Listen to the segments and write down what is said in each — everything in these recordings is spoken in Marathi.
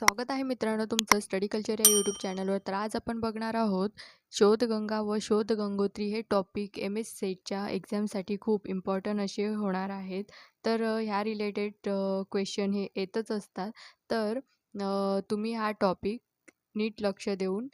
स्वागत आहे मित्रांनो तुमचं स्टडी कल्चर या यूट्यूब चॅनलवर तर आज आपण बघणार आहोत शोधगंगा व शोध गंगोत्री हे टॉपिक एम एस सेटच्या एक्झामसाठी खूप इम्पॉर्टंट असे होणार आहेत. तर ह्या रिलेटेड क्वेश्चन हे येतच असतात. तर तुम्ही हा टॉपिक नीट लक्ष देऊन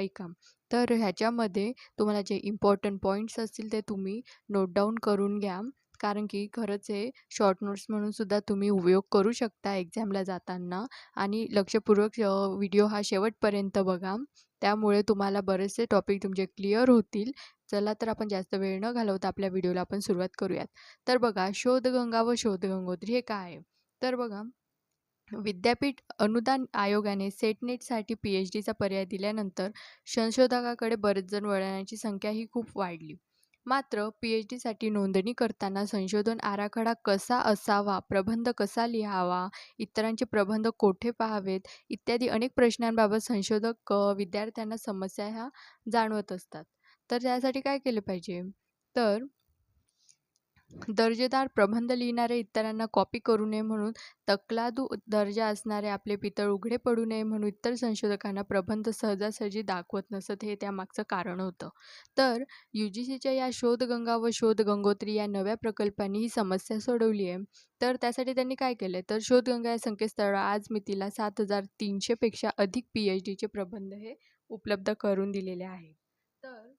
ऐका. तर ह्याच्यामध्ये तुम्हाला जे इम्पॉर्टंट पॉईंट्स असतील ते तुम्ही नोट डाऊन करून घ्या. कारण की खरंच हे शॉर्ट नोट्स म्हणूनसुद्धा तुम्ही उपयोग करू शकता एक्झामला जाताना. आणि लक्षपूर्वक व्हिडिओ हा शेवटपर्यंत बघा. त्यामुळे तुम्हाला बरेचसे टॉपिक तुमचे क्लिअर होतील. चला तर आपण जास्त वेळ न घालवता आपल्या व्हिडिओला आपण सुरुवात करूयात. तर बघा शोधगंगा व शोधगंगोत्री हे काय आहे? तर बघा विद्यापीठ अनुदान आयोगाने सेटनेटसाठी पी एच डीचा पर्याय दिल्यानंतर संशोधकाकडे बरेच जण वळण्याची संख्या ही खूप वाढली. मात्र पी एच डीसाठी नोंदणी करताना संशोधन आराखडा कसा असावा प्रबंध कसा लिहावा इतरांचे प्रबंध कोठे पाहावेत इत्यादी अनेक प्रश्नांबाबत संशोधक विद्यार्थ्यांना समस्या ह्या जाणवत असतात. तर त्यासाठी काय केलं पाहिजे? तर दर्जेदार प्रबंध लिहिणारे इतरांना कॉपी करू नये म्हणून तकलादू दर्जा असणारे आपले पितळ उघडे पडू नये म्हणून इतर संशोधकांना प्रबंध सहजासहजी दाखवत नसत हे त्यामागचं कारण होतं. तर यू जी सीच्या या शोधगंगा व शोध गंगोत्री या नव्या प्रकल्पांनी ही समस्या सोडवली आहे. तर त्यासाठी त्यांनी काय केलं तर शोधगंगा या संकेतस्थळावर आज मितीला सात हजार तीनशेपेक्षा अधिक पी एच डीचे प्रबंध हे उपलब्ध करून दिलेले आहे. तर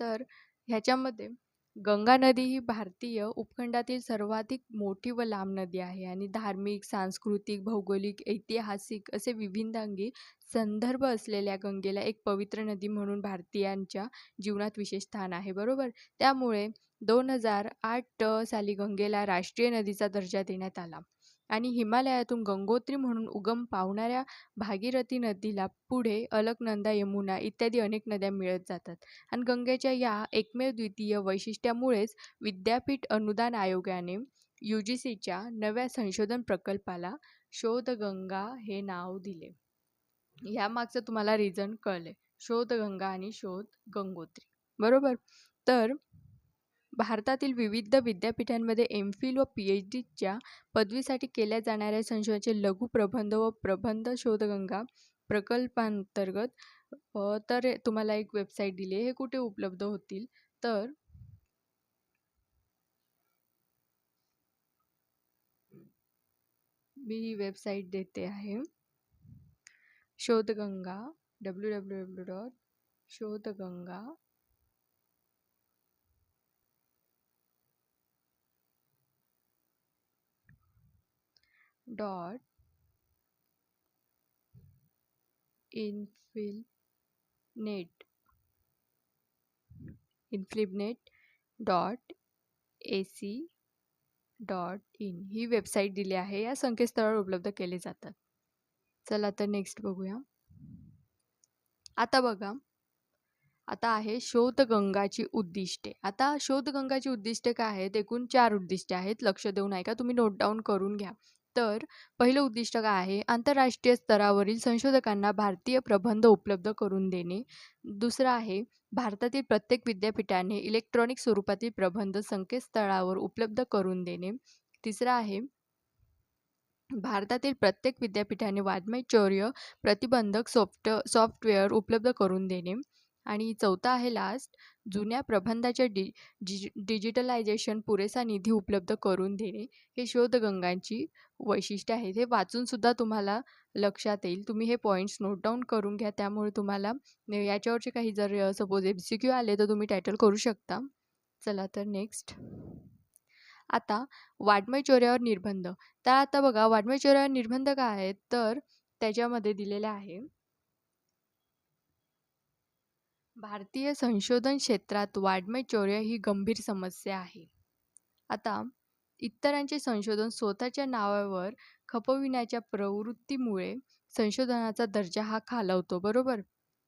तर ह्याच्यामध्ये गंगा नदी ही भारतीय उपखंडातील सर्वाधिक मोठी व लांब नदी आहे आणि धार्मिक सांस्कृतिक भौगोलिक ऐतिहासिक असे विविधांगी संदर्भ असलेल्या गंगेला एक पवित्र नदी म्हणून भारतीयांच्या जीवनात विशेष स्थान आहे बरोबर? त्यामुळे दोन हजार आठ साली गंगेला राष्ट्रीय नदीचा दर्जा देण्यात आला. आणि हिमालयातून गंगोत्री म्हणून उगम पावणाऱ्या भागीरथी नदीला पुढे अलकनंदा यमुना इत्यादी अनेक नद्या मिळत जातात. आणि गंगेच्या या एकमेव द्वितीय वैशिष्ट्यामुळेच विद्यापीठ अनुदान आयोगाने यू जी सीच्या नव्या संशोधन प्रकल्पाला शोधगंगा हे नाव दिले. यामागचं तुम्हाला रिझन कळले शोधगंगा आणि शोध गंगोत्री बरोबर? तर भारतातील विविध विद्यापीठांमध्ये एम फिल व पी एच डीच्या पदवीसाठी केल्या जाणाऱ्या संशोधनाचे लघु प्रबंध व प्रबंध शोधगंगा प्रकल्पांतर्गत तर तुम्हाला एक वेबसाईट दिली आहे हे कुठे उपलब्ध होतील? तर मी ही वेबसाईट देते आहे. Shodhganga W W W dot Shodhganga dot INFLIBNET INFLIBNET dot A C dot in he website दिली आहे. या संकेतस्थळावर उपलब्ध केले जातात. चला तर नेक्स्ट बघूया. आता बघा. आता आहे शोधगंगाची उद्दिष्टे. आता शोधगंगाची उद्दिष्टे काय आहेत? एकूण चार उद्दिष्टे आहेत. लक्ष देऊन ऐका. तुम्ही नोट डाऊन करून घ्या. तर पहिलं उद्दिष्ट काय आहे? आंतरराष्ट्रीय स्तरावरील संशोधकांना भारतीय प्रबंध उपलब्ध करून देणे. दुसरं आहे भारतातील प्रत्येक विद्यापीठाने इलेक्ट्रॉनिक स्वरूपातील प्रबंध संकेतस्थळावर उपलब्ध करून देणे. तिसरं आहे भारतातील प्रत्येक विद्यापीठाने वाङ्मय चौर्य प्रतिबंधक सॉफ्ट सॉफ्टवेअर उपलब्ध करून देणे. आणि चौथा आहे लास्ट जुन्या प्रबंधाच्या डि डिजि डिजिटलायझेशन पुरेसा निधी उपलब्ध करून देणे. हे शोधगंगांची वैशिष्ट्य आहेत. हे वाचूनसुद्धा तुम्हाला लक्षात येईल. तुम्ही हे पॉईंट्स नोट डाऊन करून घ्या. त्यामुळे तुम्हाला याच्यावरचे काही जर सपोज एम सी क्यू आले तर तुम्ही टायटल करू शकता. चला तर नेक्स्ट आता वाङ्मय चोऱ्यावर निर्बंध. तर आता बघा वाङ्मय चोऱ्यावर निर्बंध काय आहेत? तर त्याच्यामध्ये दिलेले आहे. भारतीय संशोधन क्षेत्रात वाङ्मय चौर्य ही गंभीर समस्या आहे. आता इतरांचे संशोधन स्वतःच्या नावावर खपविण्याच्या प्रवृत्तीमुळे संशोधनाचा दर्जा हा खालावतो बरोबर?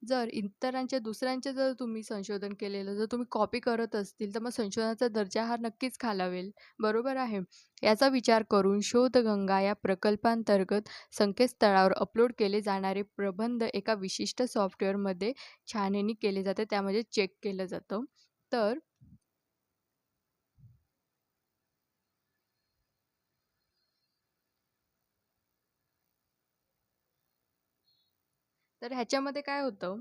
जर इतरांच्या दुसऱ्यांचे जर तुम्ही संशोधन केलेलं जर तुम्ही कॉपी करत असतील तर मग संशोधनाचा दर्जा हा नक्कीच खालावेल. बरोबर आहे. याचा विचार करून शोधगंगा या प्रकल्पांतर्गत संकेतस्थळावर अपलोड केले जाणारे प्रबंध एका विशिष्ट सॉफ्टवेअरमध्ये छाननी केले जाते त्यामध्ये चेक केलं जातं. तर तर ह्याच्यामध्ये काय होतं?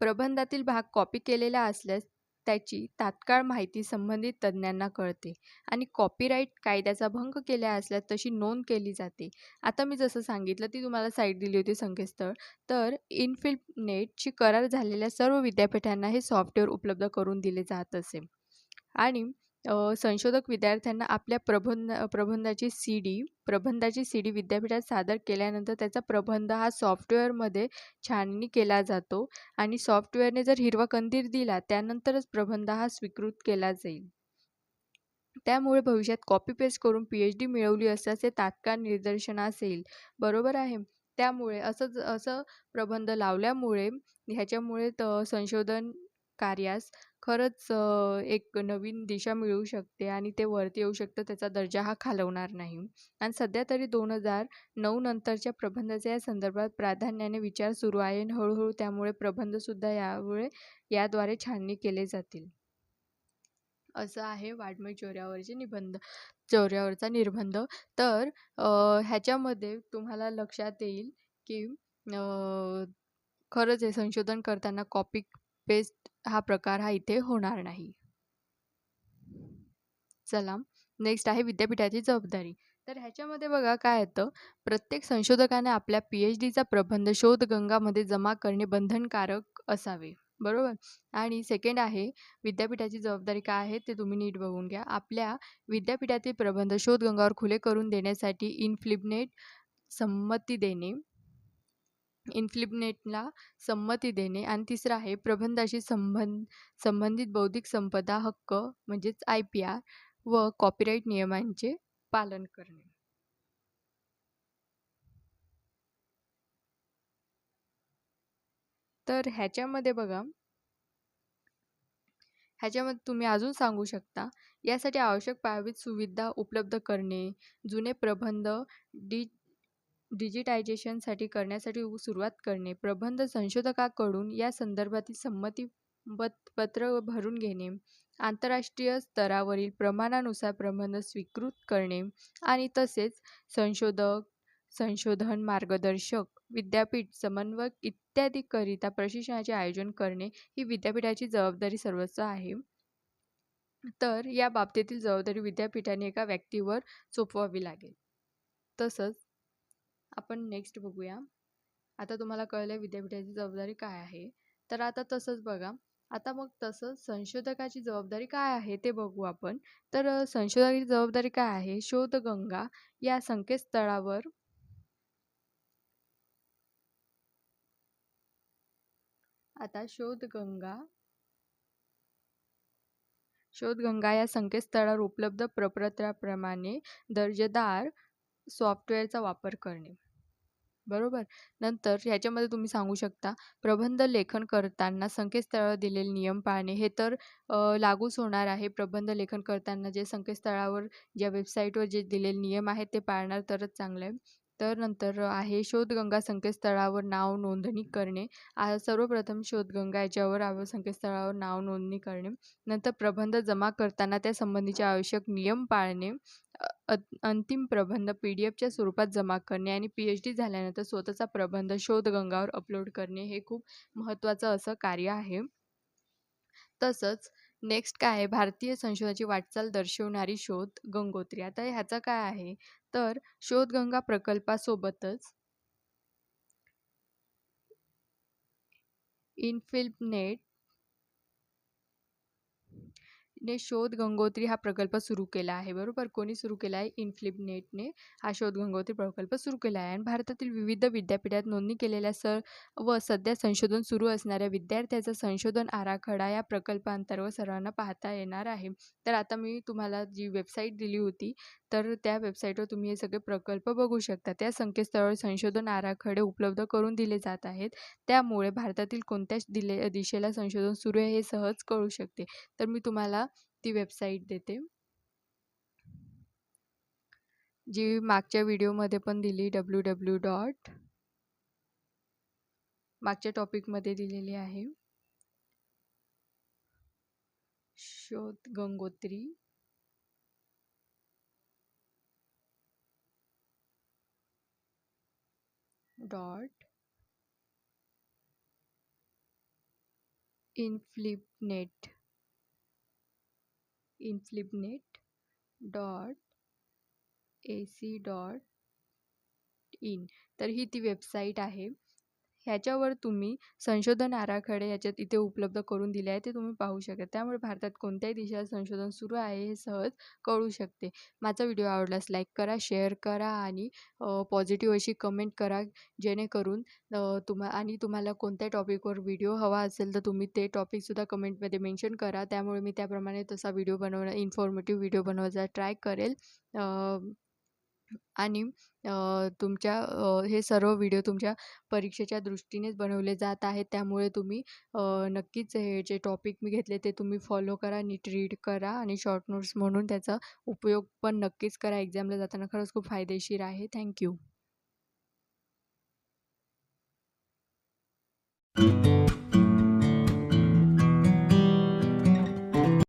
प्रबंधातील भाग कॉपी केलेला असल्यास त्याची तात्काळ माहिती संबंधित तज्ज्ञांना कळते आणि कॉपीराईट कायद्याचा भंग केला असल्यास तशी नोंद केली जाते. आता मी जसं सांगितलं ती तुम्हाला साईट दिली होती संकेतस्थळ. तर इनफिल्मनेटची करार झालेल्या सर्व विद्यापीठांना हे सॉफ्टवेअर उपलब्ध करून दिले जात असे. आणि संशोधक विद्यार्थ्यांना आपल्या प्रबंध प्रबंधाची सी डी प्रबंधाची सी डी विद्यापीठात सादर केल्यानंतर त्याचा प्रबंध हा सॉफ्टवेअरमध्ये छाननी केला जातो आणि सॉफ्टवेअरने जर हिरवा कंदीर दिला त्यानंतरच प्रबंध हा स्वीकृत केला जाईल. त्यामुळे भविष्यात कॉपी पेस्ट करून पी एच डी मिळवली असल्याचे तात्काळ निदर्शनास येईल बरोबर आहे. त्यामुळे असं असं प्रबंध लावल्यामुळे ह्याच्यामुळे त संशोधन कार्यास खरंच एक नवीन दिशा मिळू शकते आणि ते वरती येऊ शकतं त्याचा दर्जा हा खालवणार नाही. आणि सध्या तरी दोन हजार नऊ नंतरच्या प्रबंधाच्या या संदर्भात प्राधान्याने विचार सुरू आहे आणि हळूहळू त्यामुळे प्रबंधसुद्धा यामुळे याद्वारे छाननी केले जातील. असं आहे वाड्मय चोऱ्यावरचे निबंध चोऱ्यावरचा निर्बंध. तर ह्याच्यामध्ये तुम्हाला लक्षात येईल की खरंच हे संशोधन करताना कॉपी पेस्ट हा प्रकार हा इथे होणार नाही. चला नेक्स्ट आहे विद्यापीठाची जबाबदारी. तर ह्याच्यामध्ये बघा काय येतं. प्रत्येक संशोधकाने आपल्या पी एच डीचा प्रबंध शोधगंगामध्ये जमा करणे बंधनकारक असावे. बरोबर? आणि सेकंड आहे विद्यापीठाची जबाबदारी काय आहे ते तुम्ही नीट बघून घ्या. आपल्या विद्यापीठातील प्रबंध शोधगंगावर खुले करून देण्यासाठी इनफ्लिबनेट संमती देणे. इन्फ्लिबनेटला संमती देणे आणि तिसरं आहे प्रबंधाशी संबंध संबंधित बौद्धिक संपदा हक्क म्हणजेच आय पी आर व कॉपीराईट नियमांचे पालन करणे. तर ह्याच्यामध्ये बघा ह्याच्यामध्ये तुम्ही अजून सांगू शकता यासाठी आवश्यक पायाभूत सुविधा उपलब्ध करणे जुने प्रबंध डी डिजिटायझेशनसाठी करण्यासाठी सुरुवात करणे प्रबंध संशोधकाकडून या संदर्भातील संमती पत्र भरून घेणे आंतरराष्ट्रीय स्तरावरील प्रमाणानुसार प्रबंध स्वीकृत करणे आणि तसेच संशोधक संशोधन मार्गदर्शक विद्यापीठ समन्वयक इत्यादीकरिता प्रशिक्षणाचे आयोजन करणे ही विद्यापीठाची जबाबदारी सर्वस्व आहे. तर या बाबतीतील जबाबदारी विद्यापीठाने एका व्यक्तीवर सोपवावी लागेल. तसंच आपण नेक्स्ट बघूया. आता तुम्हाला कळलं विद्यापीठाची जबाबदारी काय आहे. तर आता तसंच बघा. आता मग तसं संशोधकाची जबाबदारी काय आहे ते बघू आपण. तर संशोधकाची जबाबदारी काय आहे? शोधगंगा या संकेतस्थळावर आता शोधगंगा शोधगंगा या संकेतस्थळावर उपलब्ध प्रपत्राप्रमाणे दर्जेदार सॉफ्टवेअरचा वापर करणे. बरोबर. नंतर ह्याच्यामध्ये तुम्ही सांगू शकता प्रबंध लेखन करताना संकेतस्थळावर दिलेले नियम पाळणे हे तर लागूच होणार आहे. प्रबंध लेखन करताना जे संकेतस्थळावर ज्या वेबसाईटवर जे दिलेले नियम आहेत ते पाळणार तरच चांगलं आहे. तर नंतर आहे शोधगंगा संकेतस्थळावर नाव नोंदणी करणे. सर्वप्रथम शोधगंगा याच्यावर संकेतस्थळावर नाव नोंदणी करणे. नंतर प्रबंध जमा करताना त्या संबंधीचे आवश्यक नियम पाळणे. अंतिम प्रबंध पी डी एफच्या स्वरूपात जमा करणे आणि पी एच डी झाल्यानंतर स्वतःचा प्रबंध शोधगंगावर अपलोड करणे हे खूप महत्त्वाचं असं कार्य आहे. तसंच नेक्स्ट काय आहे? भारतीय संशोधनाची वाटचाल दर्शवणारी शोध गंगोत्री. आता ह्याचं काय आहे? तर शोधगंगा प्रकल्पासोबतच इनफिल्पनेट ने शोध गंगोत्री हा प्रकल्प सुरू केला आहे बरोबर? कोणी सुरू केला आहे? इन्फ्लिबनेटने हा शोध गंगोत्री प्रकल्प सुरू केला आहे. आणि भारतातील विविध विद्यापीठात नोंदणी केलेल्या सर व सध्या संशोधन सुरू असणाऱ्या विद्यार्थ्याचा संशोधन आराखडा या प्रकल्पांतर्गत सर्वांना पाहता येणार आहे. तर आता मी तुम्हाला जी वेबसाईट दिली होती तर त्या वेबसाईटवर तुम्ही हे सगळे प्रकल्प बघू शकता. त्या संकेतस्थळावर संशोधन आराखडे उपलब्ध करून दिले जात आहेत. त्यामुळे भारतातील कोणत्या दिले दिशेला संशोधन सुरू आहे हे सहज कळू शकते. तर मी तुम्हाला ती वेबसाईट देते. जी मागच्या व्हिडिओमध्ये पण दिली डब्ल्यू डब्ल्यू डॉट मागच्या टॉपिकमध्ये दिलेली आहे. Shodh Gangotri. Dot INFLIBNET INFLIBNET dot A C dot in तर ही ती वेबसाईट आहे. ह्याच्यावर तुम्ही संशोधन आराखडे याच्यात इथे उपलब्ध करून दिले आहे ते तुम्ही पाहू शकता. त्यामुळे भारतात कोणत्याही दिशेला संशोधन सुरू आहे हे सहज कळू शकते. माझा व्हिडिओ आवडल्यास लाईक करा शेअर करा आणि पॉझिटिव्ह अशी कमेंट करा जेणेकरून तुम्हा आणि तुम्हाला कोणत्या टॉपिकवर व्हिडिओ हवा असेल तर तुम्ही ते टॉपिकसुद्धा कमेंटमध्ये मेन्शन करा. त्यामुळे मी त्याप्रमाणे तसा व्हिडिओ बनवणं इन्फॉर्मेटिव्ह व्हिडिओ बनवायचा ट्राय करेल. आणि तुमच्या हे सर्व व्हिडिओ तुमच्या परीक्षेच्या दृष्टीनेच बनवले जात आहेत. त्यामुळे तुम्ही नक्कीच हे जे टॉपिक मी घेतले ते तुम्ही फॉलो करा नीट रीड करा आणि शॉर्ट नोट्स म्हणून त्याचा उपयोग पण नक्कीच करा. एक्झामला जाताना खरंच खूप फायदेशीर आहे. थँक्यू